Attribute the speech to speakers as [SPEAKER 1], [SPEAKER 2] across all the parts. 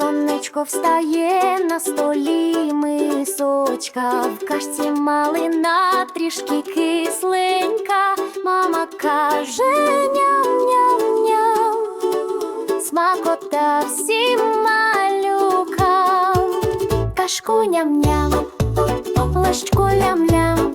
[SPEAKER 1] сонечко встає на столі мисочка, в кашці малина трішки кисленька, мама каже ням-ням-ням, смакота всім малюкам, кашку ням-ням, лащку лям-лям,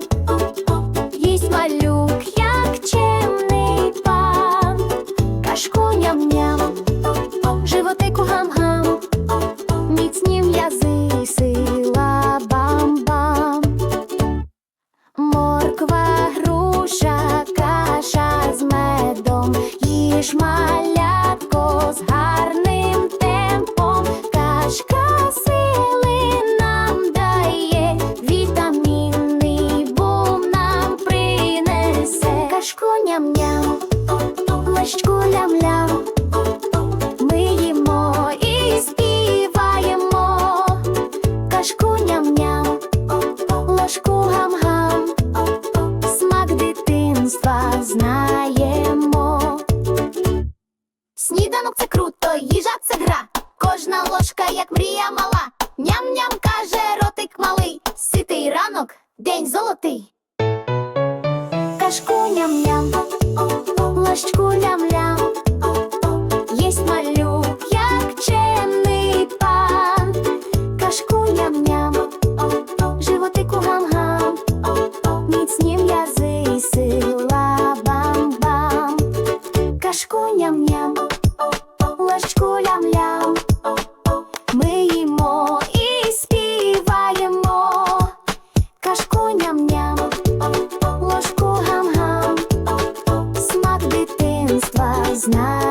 [SPEAKER 1] малятко з гарним темпом, кашка сили нам дає, вітамінний бум нам принесе. Кашку ням-ням, лям-лям, ми їмо і співаємо. Кашку ням-ням, гам-гам, смак дитинства знаємо. Сніданок це круто, їжа це гра. Кожна ложка, як мрія мала. Ням-ням каже ротик малий. Ситий ранок, день золотий. Кашку ням-ням, ложку лям-лям, It's not